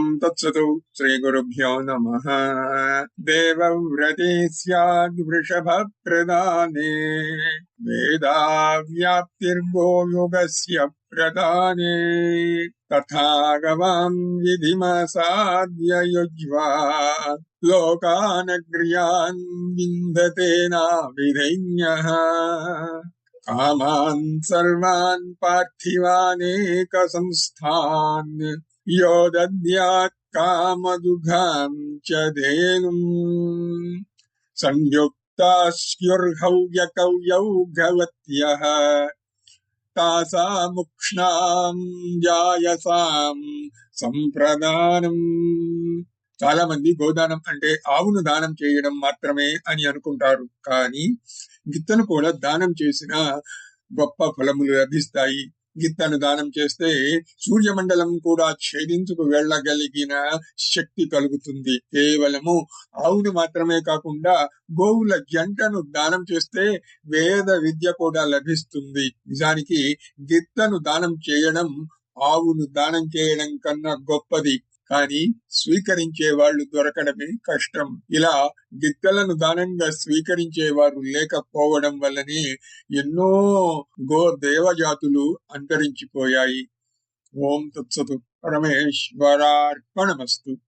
ॐ तत्सतौ श्रीगुरुभ्यो नमः। देवव्रते स्याद्वृषभप्रदाने वेदाव्याप्तिर्गोयुगस्य प्रदाने तथा गवाम् विधिमसाद्य लोकान लोकानग्र्यान् विन्दते नाभिधैन्यः कामान् सर्वान् पार्थिवानेकसंस्थान् यो दद्यात् कामदुघाम् च धेनुम्। संयुक्तास्युर्हौ यक तासामुक्ष्णाम् जायसाम् सम्प्रदानम्। చాలా మంది గోదానం అంటే ఆవును దానం చేయడం మాత్రమే అని అనుకుంటారు. కానీ గిత్తను కూడా దానం చేసిన గొప్ప ఫలములు లభిస్తాయి. గిత్తను దానం చేస్తే సూర్యమండలం కూడా ఛేదించుకు వెళ్ళగలిగిన శక్తి కలుగుతుంది. కేవలము ఆవును మాత్రమే కాకుండా గోవుల జంటను దానం చేస్తే వేద విద్య కూడా లభిస్తుంది. నిజానికి గిత్తను దానం చేయడం ఆవును దానం చేయడం కన్నా గొప్పది. కానీ స్వీకరించే వాళ్ళు దొరకడమే కష్టం. ఇలా గిత్తలను దానంగా స్వీకరించే వారు లేకపోవడం వల్లనే ఎన్నో గో దేవజాతులు అంతరించిపోయాయి. ఓం తత్సతు పరమేశ్వరార్పణమస్తు.